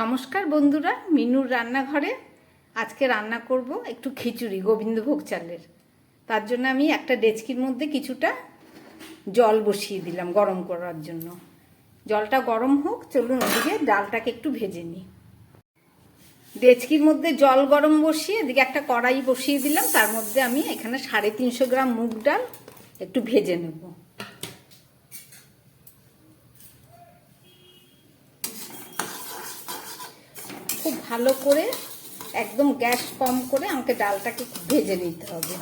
নমস্কার বন্ধুরা, মিনুর রান্নাঘরে। আজকে রান্না করব একটু খিচুড়ি, গোবিন্দভোগ চালের। তার জন্য আমি একটা ডেচকির মধ্যে কিছুটা জল বসিয়ে দিলাম গরম করার জন্য। জলটা গরম হোক, চলুন ওদিকে ডালটাকে একটু ভেজে নিই। ডেচকির মধ্যে জল গরম বসিয়ে, এদিকে একটা কড়াই বসিয়ে দিলাম। তার মধ্যে আমি এখানে সাড়ে তিনশো গ্রাম মুগ ডাল একটু ভেজে নেব খুব ভালো করে একদম গ্যাস কম করে আমাকে ডালটাকে ভেজে নিতে হবে।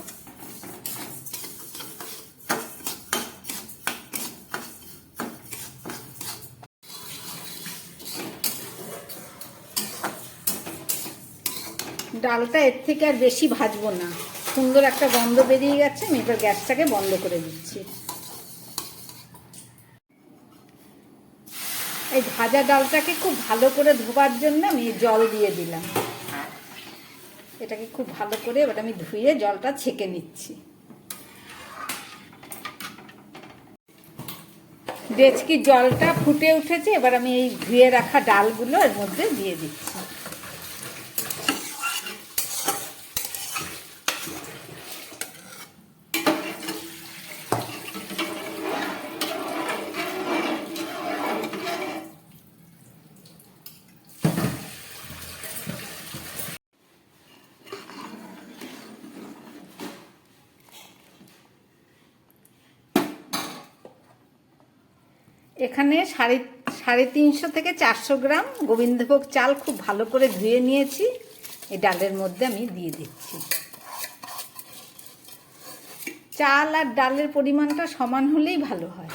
ডালটা এর থেকে আর বেশি ভাজবো না। সুন্দর একটা গন্ধ বেরিয়ে গেছে, আমি এবার গ্যাসটাকে বন্ধ করে দিচ্ছি। এই ভাজা ডালটাকে খুব ভালো করে ধোবার জন্য আমি জল দিয়ে দিলাম। এটাকে খুব ভালো করে এবার আমি ধুয়ে জলটা ছেঁকে নিচ্ছি। ডেচকি জলটা ফুটে উঠেছে, এবার আমি এই ধুয়ে রাখা ডালগুলো এর মধ্যে দিয়ে দিচ্ছি। এখানে সাড়ে সাড়ে তিনশো থেকে চারশো গ্রাম গোবিন্দভোগ চাল খুব ভালো করে ধুয়ে নিয়েছি। এই ডালের মধ্যে আমি দিয়ে দিচ্ছি। চাল আর ডালের পরিমাণটা সমান হলেই ভালো হয়।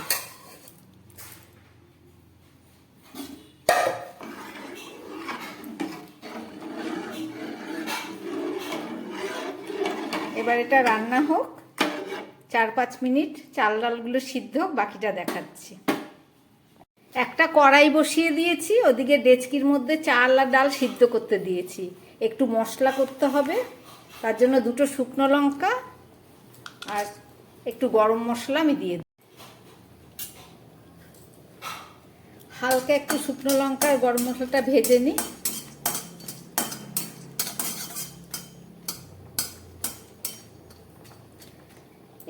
এবার এটা রান্না হোক। চার পাঁচ মিনিট চাল ডালগুলো সিদ্ধ হোক, বাকিটা দেখাচ্ছি। একটা কড়াই বসিয়ে দিয়েছি, ওদিকে ডেচকির মধ্যে চাল আর ডাল সিদ্ধ করতে দিয়েছি। একটু মশলা করতে হবে, তার জন্য দুটো শুকনো লঙ্কা আর একটু গরম মশলা আমি দিয়ে দিই। হালকা একটু শুকনো লঙ্কা আর গরম মশলাটা ভেজে নিই।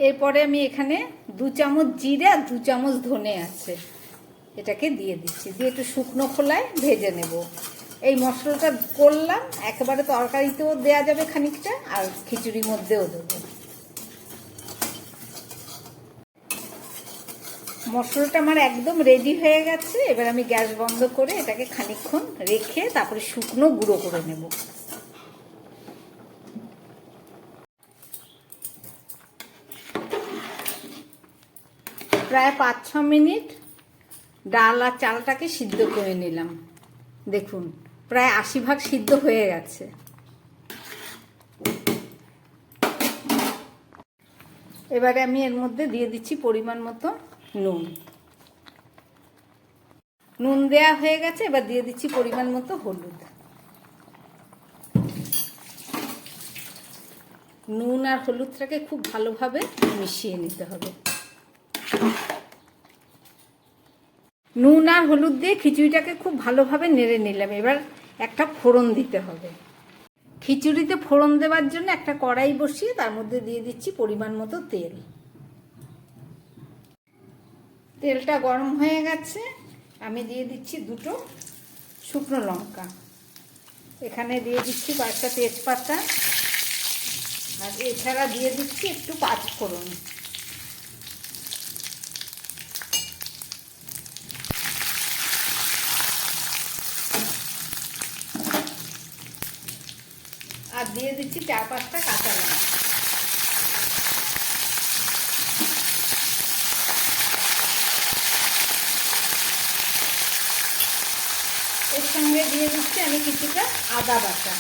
এরপরে আমি এখানে দু চামচ জিরে আর দু চামচ ধনে আছে। এটাকে দিয়ে দিচ্ছি। দিয়ে একটু শুকনো খোলায় ভেজে নেব। এই মশলাটা করলাম, একেবারে তরকারিতেও দেওয়া যাবে খানিকটা, আর খিচুড়ির মধ্যেও দেবো। মশলাটা আমার একদম রেডি হয়ে গেছে। এবার আমি গ্যাস বন্ধ করে এটাকে খানিকক্ষণ রেখে তারপরে শুকনো গুঁড়ো করে নেব। প্রায় পাঁচ ছ মিনিট ডাল আর চালটাকে সিদ্ধ করে নিলাম। দেখুন, প্রায় আশি ভাগ সিদ্ধ হয়ে গেছে। এবারে আমি এর মধ্যে দিয়ে দিচ্ছি পরিমাণ মতো নুন। নুন দেয়া হয়ে গেছে, এবার দিয়ে দিচ্ছি পরিমাণ মতো হলুদ। নুন আর হলুদটাকে খুব ভালোভাবে মিশিয়ে নিতে হবে। নুন আর হলুদ দিয়ে খিচুড়িটাকে খুব ভালোভাবে নেড়ে নিলাম। এবার একটা ফোড়ন দিতে হবে। খিচুড়িতে ফোড়ন দেওয়ার জন্য একটা কড়াই বসিয়ে তার মধ্যে দিয়ে দিচ্ছি পরিমাণ মতো তেল। তেলটা গরম হয়ে গেছে। আমি দিয়ে দিচ্ছি দুটো শুকনো লঙ্কা। এখানে দিয়ে দিচ্ছি কয়েকটা তেজপাতা। আর এছাড়া দিয়ে দিচ্ছি একটু পাঁচফোড়ন। আর দিয়ে দিচ্ছি চার পাঁচটা কাঁচা লঙ্কা। এর সঙ্গে দিয়ে দিচ্ছি আমি কিছুটা আদা বাটা।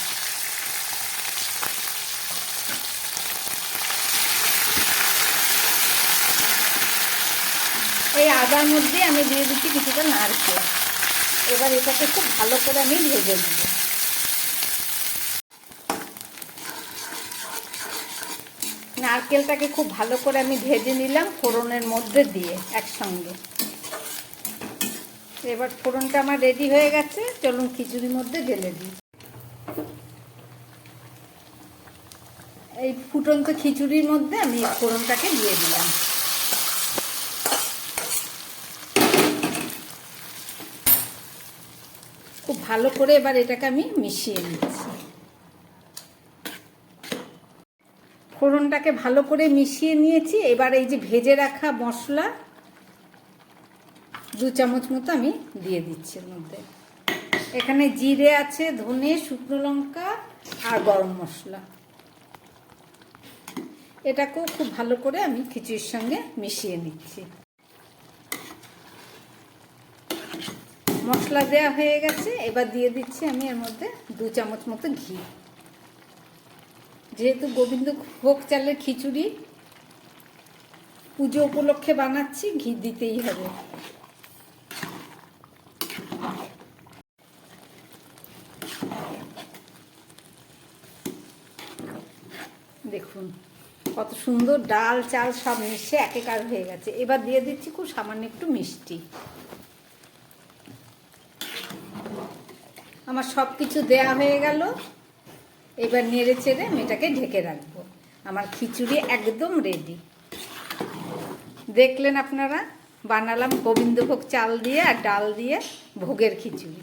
এই আদার মধ্যে আমি দিয়ে দিচ্ছি কিছুটা নারকেল। এবার এটাকে খুব ভালো করে আমি ভেজে নেব। নারকেলটাকে খুব ভালো করে আমি ভেজে নিলাম ফোড়নের মধ্যে দিয়ে একসঙ্গে। এবার ফোড়নটা আমার রেডি হয়ে গেছে, চলুন খিচুড়ির মধ্যে ঢেলে দিই। এই ফুটন্ত খিচুড়ির মধ্যে আমি ফোড়নটাকে দিয়ে দিলাম। খুব ভালো করে এবার এটাকে আমি মিশিয়ে নিচ্ছি। ফোড়নটাকে ভালো করে মিশিয়ে নিয়েছি। এবার এই যে ভেজে রাখা মশলা, দু চামচ মতো আমি দিয়ে দিচ্ছি এর মধ্যে। এখানে জিরে আছে, ধনে, শুকনো লঙ্কা আর গরম মশলা। এটাকেও খুব ভালো করে আমি খিচুড়ির সঙ্গে মিশিয়ে নিচ্ছি। মশলা দেওয়া হয়ে গেছে, এবার দিয়ে দিচ্ছি আমি এর মধ্যে দু চামচ মতো ঘি। যেহেতু গোবিন্দ ভোগ চালের খিচুড়ি, পুজো উপলক্ষে বানাচ্ছি, ঘি দিতেই হবে। দেখুন, কত সুন্দর ডাল চাল সব মিশে একেকার হয়ে গেছে। এবার দিয়ে দিচ্ছি খুব সামান্য একটু মিষ্টি। আমার সব কিছু দেয়া হয়ে গেল। এবার নেড়ে চেড়ে আমি এটাকে ঢেকে রাখব। আমার খিচুড়ি একদম রেডি দেখলেন আপনারা? বানালাম গোবিন্দভোগ চাল দিয়ে আর ডাল দিয়ে ভোগের খিচুড়ি।